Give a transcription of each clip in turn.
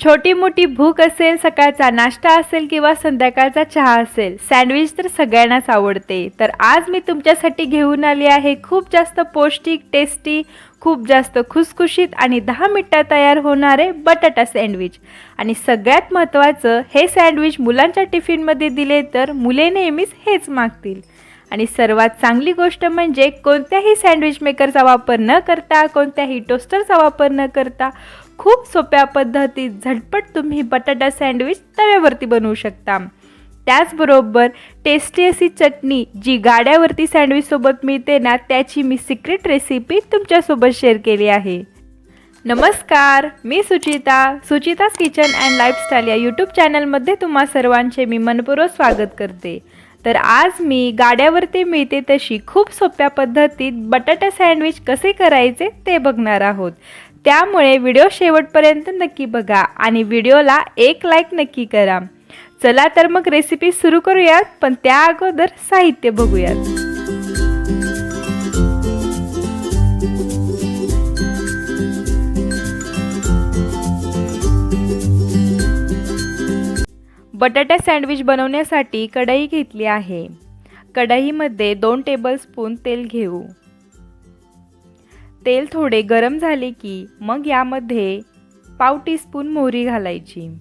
छोटी मोठी भूक असेल सकाळचा नाश्ता असेल किंवा संध्याकाळचा चहा असेल सँडविच तर सगळ्यांनाच आवडते. तर आज मी तुमच्यासाठी घेऊन आली आहे खूप जास्त पौष्टिक टेस्टी खूप जास्त खुसखुशीत आणि दहा मिनटात तयार होणारे बटाटा सँडविच. आणि सगळ्यात महत्त्वाचं हे सँडविच मुलांच्या टिफिनमध्ये दिले तर मुले नेहमीच हेच मागतील. आणि सर्वात चांगली गोष्ट म्हणजे कोणत्याही सँडविच मेकरचा वापर न करता कोणत्याही टोस्टरचा वापर न करता खूप सोप्या पद्धतीत झटपट तुम्ही बटाटा सँडविच तव्यावरती बनवू शकता. त्याचबरोबर टेस्टी अशी चटणी जी गाड्यावरती सँडविचसोबत मिळते ना त्याची मी सिक्रेट रेसिपी तुमच्यासोबत शेअर केली आहे. नमस्कार मी Suchita Suchita's Kitchen and Lifestyle या यूट्यूब चॅनलमध्ये तुम्हा सर्वांचे मी मनपूर्वक स्वागत करते. तर आज मी गाड्यावरती मिळते तशी खूप सोप्या पद्धतीत बटाटा सँडविच कसे करायचे ते बघणार आहोत. त्यामुळे व्हिडिओ शेवटपर्यंत नक्की बघा आणि व्हिडिओला एक लाईक नक्की करा. चला तर मग रेसिपी सुरू करूयात पण त्या अगोदर साहित्य बघूयात. बटाटा सँडविच बनवण्यासाठी कढई घेतली आहे. कढईमध्ये दोन टेबलस्पून तेल घेऊ. तेल थोडे गरम झाले की मग यामध्ये पाव टीस्पून मोहरी घालायची.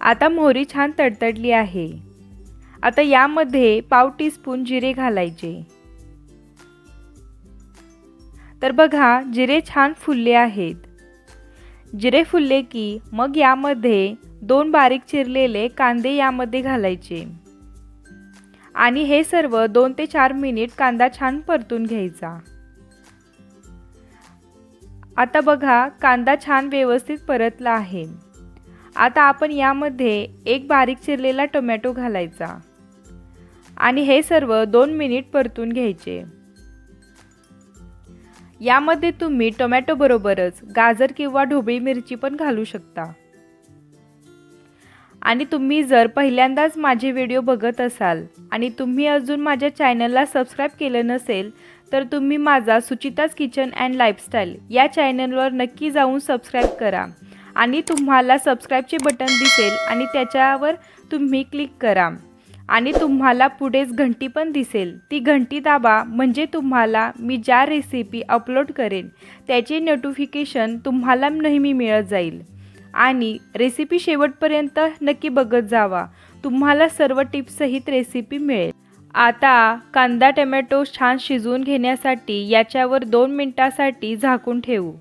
आता मोहरी छान तडतडली आहे. आता यामध्ये पाव टीस्पून जिरे घालायचे. तर बघा जिरे छान फुलले आहेत. जिरे फुलले की मग यामध्ये दोन बारीक चिरलेले कांदे यामध्ये घालायचे. आणि हे सर्व दोन ते चार मिनिट कांदा छान परतून घ्यायचा. आता बघा कांदा छान व्यवस्थित परतला आहे. आता आपण यामध्ये एक बारीक चिरलेला टोमॅटो घालायचा. आणि हे सर्व दोन मिनिट परतून घ्यायचे. यामध्ये तुम्ही टोमॅटो बरोबरच गाजर किंवा ढोबळी मिरची पण घालू शकता. आणि तुम्ही जर पहिल्यांदाच माझे व्हिडिओ बघत असाल आणि तुम्ही अजून माझ्या चॅनलला सबस्क्राईब केलं नसेल तर तुम्ही माझा सुचिताज किचन अँड लाईफस्टाईल या चॅनलवर नक्की जाऊन सबस्क्राईब करा. आणि तुम्हाला सबस्क्राईबचे बटन दिसेल आणि त्याच्यावर तुम्ही क्लिक करा. आणि तुम्हाला पुढेच घंटी पण दिसेल. ती घंटी दाबा म्हणजे तुम्हाला मी ज्या रेसिपी अपलोड करेन त्याचे नोटिफिकेशन तुम्हाला नेहमी मिळत जाईल. आणि रेसिपी शेवटपर्यंत नक्की बघत जावा. तुम्हाला सर्व टिप्ससहित रेसिपी मिळेल. आता कांदा टमॅटो छान शिजवून घेण्यासाठी याच्यावर दोन मिनटासाठी झाकून ठेवू.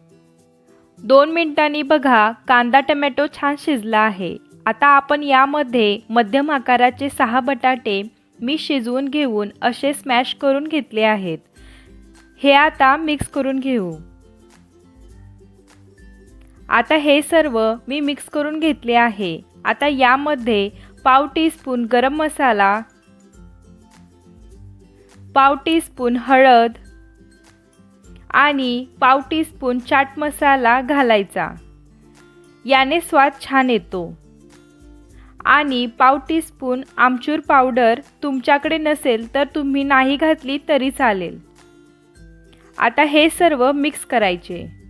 दोन मिनटांनी बघा कांदा टमॅटो छान शिजला आहे. आता आपण यामध्ये मध्यम आकाराचे सहा बटाटे मी शिजवून घेऊन असे स्मॅश करून घेतले आहेत. हे आता मिक्स करून घेऊ. आता हे सर्व मी मिक्स करून घेतले आहे. आता यामध्ये पाव टीस्पून गरम मसाला पाव टीस्पून हळद आणि पाव टीस्पून चाट मसाला घालायचा. याने स्वाद छान येतो. आणि पाव टीस्पून आमचूर पावडर तुमच्याकडे नसेल तर तुम्ही नाही घातली तरी चालेल. आता हे सर्व मिक्स करायचे.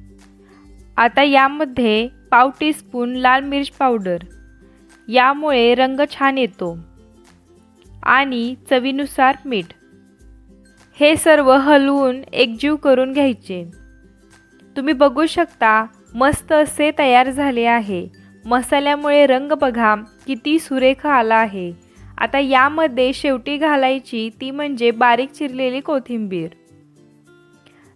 आता यामध्ये पाव टीस्पून लाल मिर्च पावडर यामुळे रंग छान येतो. आणि चवीनुसार मीठ. हे सर्व हलवून एकजीव करून घ्यायचे. तुम्ही बघू शकता मस्त असे तयार झाले आहे. मसाल्यामुळे रंग बघा किती सुरेख आला आहे. आता यामध्ये शेवटी घालायची ती म्हणजे बारीक चिरलेली कोथिंबीर.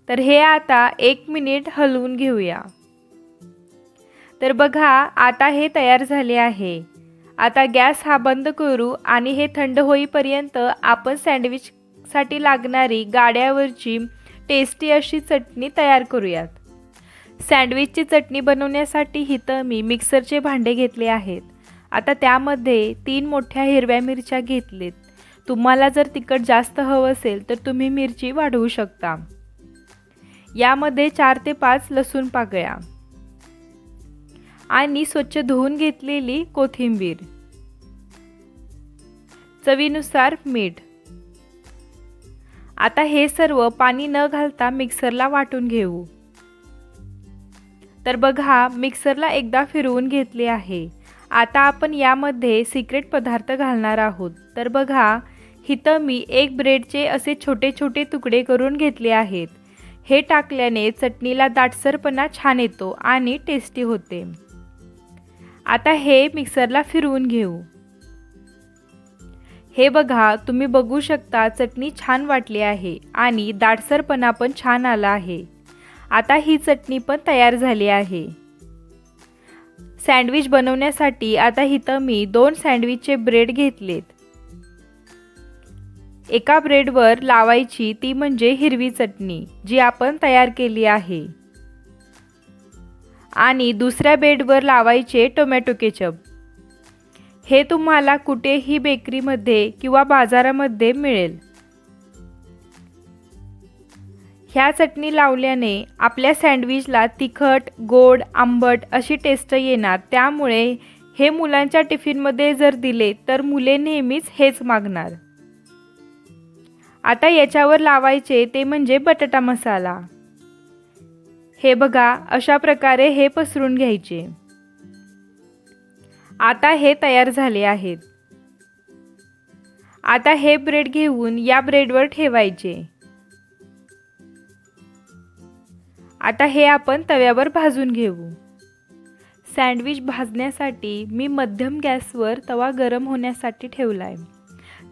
तर हे आता एक मिनिट हलवून घेऊया. तर बघा आता हे तयार झाले आहे. आता गॅस हा बंद करू आणि हे थंड होईपर्यंत आपण सँडविचसाठी लागणारी गाड्यावरची टेस्टी अशी चटणी तयार करूयात. सँडविचची चटणी बनवण्यासाठी इथं मी मिक्सरचे भांडे घेतले आहेत. आता त्यामध्ये तीन मोठ्या हिरव्या मिरच्या घेतलेत. तुम्हाला जर तिखट जास्त हवं असेल तर तुम्ही मिरची वाढवू शकता. यामध्ये चार ते पाच लसूण पाकळ्या. आणि स्वच्छ धुवून घेतलेली कोथिंबीर. चवीनुसार मीठ. आता हे सर्व पाणी न घालता मिक्सरला वाटून घेऊ. तर बघा मिक्सरला एकदा फिरवून घेतले आहे. आता आपण यामध्ये सिक्रेट पदार्थ घालणार आहोत. तर बघा इथं मी एक ब्रेडचे असे छोटे छोटे तुकडे करून घेतले आहेत. हे टाकल्याने चटणीला दाटसरपणा छान येतो आणि टेस्टी होते. आता हे मिक्सरला फिरवून घेऊ. हे बघा तुम्ही बघू शकता चटणी छान वाटली आहे आणि दाटसरपणा पण छान आला आहे. आता ही चटणी पण तयार झाली आहे. सँडविच बनवण्यासाठी आता इथं मी दोन सँडविचचे ब्रेड घेतलेत. एका ब्रेडवर लावायची ती म्हणजे हिरवी चटणी जी आपण तयार केली आहे. आणि दुसऱ्या बेडवर लावायचे टोमॅटो केचप हे तुम्हाला कुठेही बेकरीमध्ये किंवा बाजारामध्ये मिळेल. ह्या चटणी लावल्याने आपल्या सँडविचला तिखट गोड आंबट अशी टेस्ट येणार. त्यामुळे हे मुलांच्या टिफिनमध्ये जर दिले तर मुले नेहमीच हेच मागणार. आता याच्यावर लावायचे ते म्हणजे बटाटा मसाला. हे बघा अशा प्रकारे हे पसरून घ्यायचे. आता हे तयार झाले आहेत. आता हे ब्रेड घेऊन या ब्रेडवर ठेवायचे. आता हे आपण तव्यावर भाजून घेऊ. सँडविच भाजण्यासाठी मी मध्यम गॅसवर तवा गरम होण्यासाठी ठेवला आहे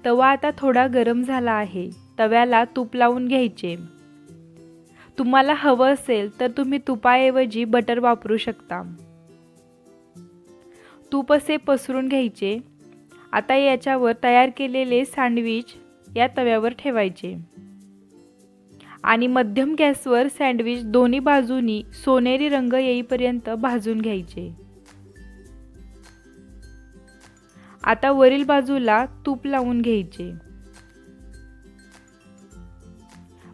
तवा आता थोडा गरम झाला आहे. तव्याला तूप लावून घ्यायचे. तुम्हाला हवं असेल तर तुम्ही तुपाऐवजी बटर वापरू शकता. तूप असे पसरून घ्यायचे. आता याच्यावर तयार केलेले सँडविच या तव्यावर ठेवायचे. आणि मध्यम गॅसवर सँडविच दोन्ही बाजूनी सोनेरी रंग येईपर्यंत भाजून घ्यायचे. आता वरील बाजूला तूप लावून घ्यायचे.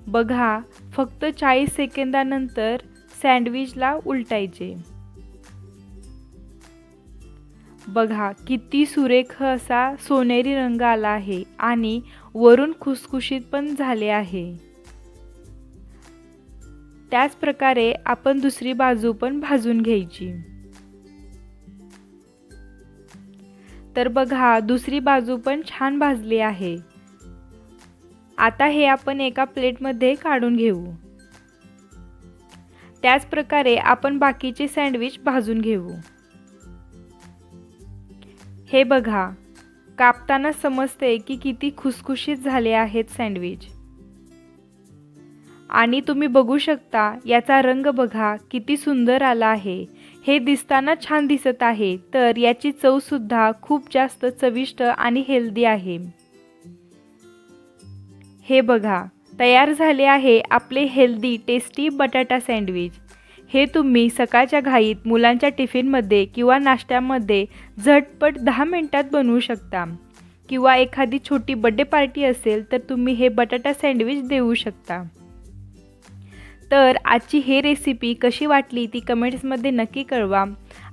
बघा फक्त चाळीस सेकंदानंतर सँडविचला उलटायचे. बघा किती सुरेख असा सोनेरी रंग आला आहे आणि वरून खुसखुशीत पण झाले आहे. त्याच प्रकारे आपण दुसरी बाजू पण भाजून घ्यायची. तर बघा दुसरी बाजू पण छान भाजली आहे. आता हे आपण एका प्लेटमध्ये काढून घेऊ. त्याच प्रकारे आपण बाकीचे सँडविच भाजून घेऊ. हे बघा कापताना समजते की किती खुसखुशीत झाले आहेत सँडविच. आणि तुम्ही बघू शकता याचा रंग बघा किती सुंदर आला आहे. हे दिसताना छान दिसत आहे तर याची चवसुद्धा खूप जास्त चविष्ट आणि हेल्दी आहे. हे बघा तयार झाले आहे आपले हेल्दी टेस्टी बटाटा सँडविच हे तुम्ही सकाळच्या घाईत मुलांच्या टिफिनमध्ये किंवा नाश्त्यामध्ये झटपट दहा मिनटात बनवू शकता. किंवा एखादी छोटी बड्डे पार्टी असेल तर तुम्ही हे बटाटा सँडविच देऊ शकता. तर आजची हे रेसिपी कशी वाटली ती कमेंट्समध्ये नक्की कळवा.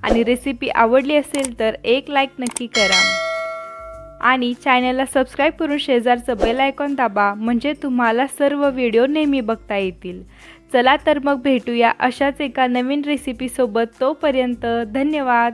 आणि रेसिपी आवडली असेल तर एक लाईक नक्की करा. आणि चॅनलला सबस्क्राईब करून शेजारचं बेल आयकॉन दाबा म्हणजे तुम्हाला सर्व व्हिडिओ नेहमी बघता येतील. चला तर मग भेटूया अशाच एका नवीन रेसिपीसोबत तोपर्यंत धन्यवाद.